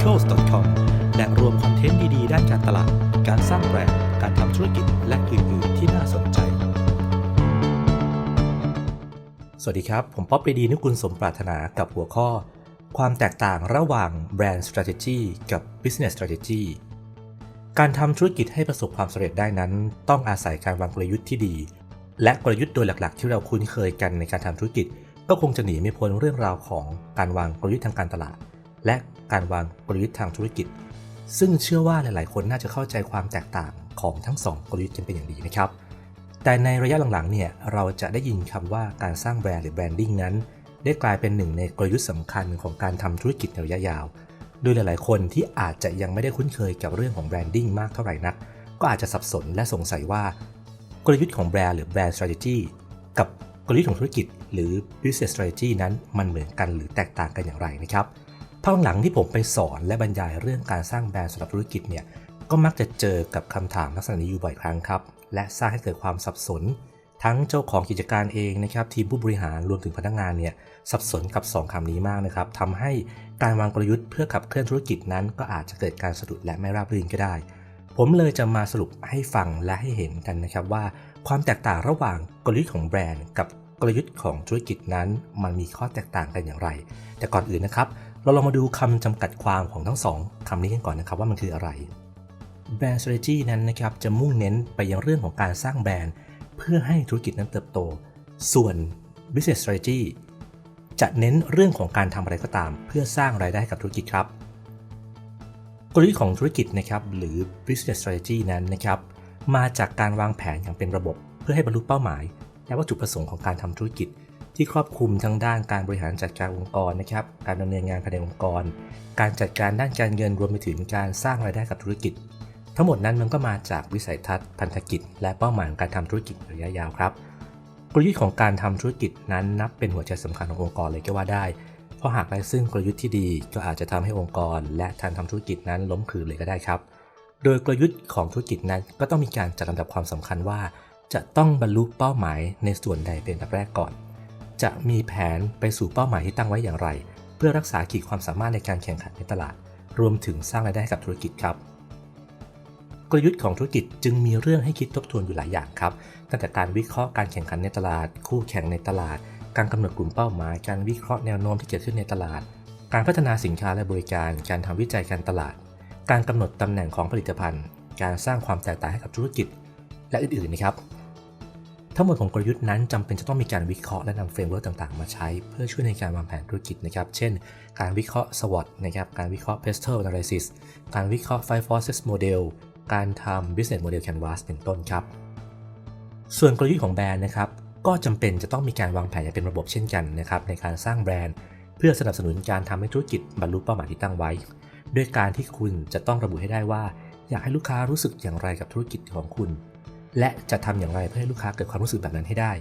ethicals.com แหล่งรวมคอนเทนต์ดีๆ ด้านการตลาด การสร้างแบรนด์ การทำธุรกิจ และอื่น ๆ ที่น่าสนใจ สวัสดีครับ ผมป๊อปปรีดีนุกุลสมปรารถนากับหัวข้อ ความแตกต่างระหว่าง Brand Strategy กับ Business Strategy การทำธุรกิจให้ประสบความสำเร็จได้นั้น ต้องอาศัยการวางกลยุทธ์ที่ดี และกลยุทธ์โดยหลัก ๆ ที่เราคุ้นเคยกันในการทำธุรกิจ ก็คงจะหนีไม่พ้นเรื่องราวของการวางกลยุทธ์ทางการตลาด และ การวางกลยุทธ์ทางธุรกิจ ซึ่งเชื่อว่าหลาย ๆ คนน่าจะเข้าใจความแตกต่างของทั้งสองกลยุทธ์กันเป็นอย่างดีนะครับ แต่ในระยะหลัง ๆ เนี่ยเราจะได้ยินคำว่าการสร้างแบรนด์หรือแบรนดิ้งนั้น ได้กลายเป็นหนึ่งในกลยุทธ์สำคัญของการทำธุรกิจในระยะยาว โดยหลาย ๆ คนที่อาจจะยังไม่ได้คุ้นเคยกับเรื่องของแบรนดิ้งมากเท่าไหร่นัก ก็อาจจะสับสนและสงสัยว่ากลยุทธ์ของแบรนด์หรือแบรนด์ strategy กับกลยุทธ์ของธุรกิจ หรือ business strategy นั้นมันเหมือนกันหรือแตกต่างกันอย่างไรนะครับ ภาคหลังที่ผมไปสอนและบรรยายเรื่องการสร้างแบรนด์สำหรับธุรกิจเนี่ยก็มักจะเจอกับคำถามลักษณะนี้อยู่บ่อยครั้งครับ และสร้างให้เกิดความสับสน ทั้งเจ้าของกิจการเองนะครับทีมผู้บริหารรวมถึงพนักงานเนี่ยสับสนกับ 2คำนี้มากนะครับทำให้การวางกลยุทธ์เพื่อขับเคลื่อนธุรกิจนั้น ก็อาจจะเกิดการสะดุดและไม่ราบรื่นก็ได้ ผมเลยจะมาสรุปให้ฟังและให้เห็นกันนะครับว่า ความแตกต่างระหว่างกลยุทธ์ของแบรนด์ กับกลยุทธ์ของธุรกิจนั้น มันมีข้อแตกต่างกันอย่างไร แต่ก่อนอื่นนะครับ เราลองมาดูคำจำกัดความของทั้งสองคำนี้กันก่อนนะครับว่ามันคืออะไรแบรนด์ strategy นั้นนะครับจะมุ่งเน้นไปยังเรื่องของการสร้างแบรนด์ เพื่อให้ธุรกิจนั้นเติบโต ส่วน business strategy จะเน้นเรื่องของการทำอะไรก็ตาม เพื่อสร้างรายได้ให้กับธุรกิจครับกลยุทธ์ของธุรกิจนะครับหรือ business strategy นั้นนะครับมาจากการวางแผนอย่างเป็นระบบ เพื่อให้บรรลุเป้าหมาย และวัตถุประสงค์ของการทำธุรกิจ ที่ครอบคลุมทั้งด้านการบริหารจัดการองค์กรนะครับ การดำเนินงานภายในองค์กร การจัดการด้านการเงินรวมไปถึงการสร้างรายได้กับธุรกิจ ทั้งหมดนั้นมันก็มาจากวิสัยทัศน์พันธกิจ และเป้าหมายของการทำธุรกิจระยะยาวครับกลยุทธ์ของการทำธุรกิจนั้นนับเป็นหัวใจสำคัญขององค์กรเลยก็ว่าได้ เพราะหากไร้ซึ่งกลยุทธ์ที่ดีก็อาจจะทำให้องค์กร และการทำธุรกิจนั้นล้มคลืนเลยก็ได้ครับ โดยกลยุทธ์ของธุรกิจนั้นก็ต้องมีการจัดลำดับความสำคัญว่า จะต้องบรรลุเป้าหมายในส่วนใดเป็นอันดับแรกก่อน จะมีแผนไปสู่เป้าหมายที่ตั้งไว้อย่างไร เพื่อรักษาขีดความสามารถในการแข่งขันในตลาด รวมถึงสร้างรายได้ให้กับธุรกิจครับ กลยุทธ์ของธุรกิจจึงมีเรื่องให้คิดทบทวนอยู่หลายอย่างครับ ตั้งแต่การวิเคราะห์การแข่งขันในตลาด คู่แข่งในตลาด การกำหนดกลุ่มเป้าหมาย การวิเคราะห์แนวโน้มที่เกิดขึ้นในตลาด การพัฒนาสินค้าและบริการ การทำวิจัยการตลาด การกำหนดตำแหน่งของผลิตภัณฑ์ การสร้างความแตกต่างให้กับธุรกิจ และอื่นๆนะครับ ทั้งหมดของกลยุทธ์นั้นจำเป็นจะต้องมีการวิเคราะห์และนำเฟรมเวิร์กต่างๆ มาใช้ เพื่อช่วยในการวางแผนธุรกิจนะครับ เช่น การวิเคราะห์ SWOT นะครับ การวิเคราะห์ Pestle Analysis การวิเคราะห์ Five Forces Model การทำ Business Model Canvas เป็นต้นครับ ส่วนกลยุทธ์ของแบรนด์นะครับ ก็จำเป็นจะต้องมีการวางแผนอย่างเป็นระบบเช่นกันนะครับในการสร้างแบรนด์ เพื่อสนับสนุนการทำให้ธุรกิจบรรลุเป้าหมายที่ตั้งไว้ ด้วยการที่คุณจะต้องระบุให้ได้ว่า อยากให้ลูกค้ารู้สึกอย่างไรกับธุรกิจของคุณ และจะทำอย่างไรเพื่อให้ลูกค้าเกิดความรู้สึกแบบนั้นให้ได้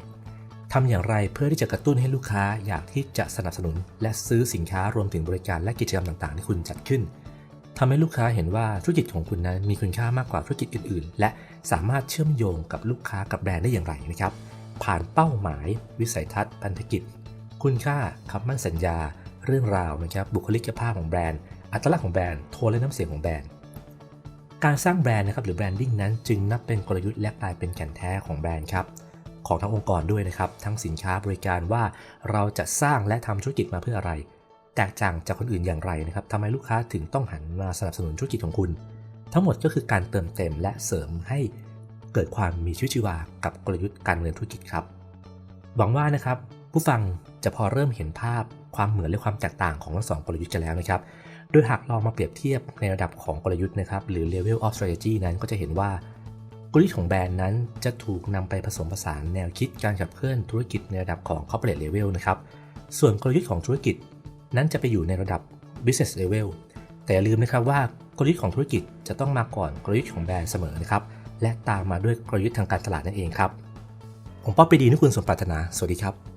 ทำอย่างไรเพื่อที่จะกระตุ้นให้ลูกค้าอยากที่จะสนับสนุน และซื้อสินค้ารวมถึงบริการและกิจกรรมต่างๆ ที่คุณจัดขึ้นทำให้ลูกค้าเห็นว่าธุรกิจของคุณนั้นมีคุณค่ามากกว่าธุรกิจอื่น ๆ และสามารถเชื่อมโยงกับลูกค้ากับแบรนด์ได้อย่างไรนะครับ ผ่านเป้าหมาย วิสัยทัศน์พันธกิจ คุณค่าคำมั่นสัญญา เรื่องราวนะครับบุคลิกภาพของแบรนด์ อัตลักษณ์ของแบรนด์โทนและน้ำเสียงของแบรนด์ การสร้างแบรนด์นะครับหรือแบรนดิ้งนั้นจึงนับเป็นกลยุทธ์และกลายเป็นแก่นแท้ของแบรนด์ครับของทั้งองค์กรด้วยนะครับ ทั้งสินค้าบริการว่าเราจะสร้างและทำธุรกิจมาเพื่ออะไร แตกต่างจากคนอื่นอย่างไรนะครับทำไมลูกค้าถึงต้องหันมาสนับสนุนธุรกิจของคุณ ทั้งหมดก็คือการเติมเต็มและเสริมให้เกิดความมีชีวิตชีวากับกลยุทธ์การเงินธุรกิจครับ หวังว่านะครับผู้ฟังจะพอเริ่มเห็นภาพความเหมือนและความแตกต่างของทั้งสองกลยุทธ์กันแล้วนะครับ โดยหากลองมาเปรียบเทียบในระดับของกลยุทธ์นะครับหรือ level of strategy นั้นก็จะเห็นว่ากลยุทธ์ของแบรนด์นั้นจะถูกนำไปผสมผสานแนวคิดการขับเคลื่อนธุรกิจในระดับของ corporate level นะครับ ส่วนกลยุทธ์ของธุรกิจนั้นจะไปอยู่ในระดับ business level แต่อย่าลืมนะครับว่ากลยุทธ์ของธุรกิจจะต้องมาก่อนกลยุทธ์ของแบรนด์เสมอนะครับ และตามมาด้วยกลยุทธ์ทางการตลาดนั่นเองครับ ผมป๊อปปีดีนุคุณสมปรารถนา สวัสดีครับ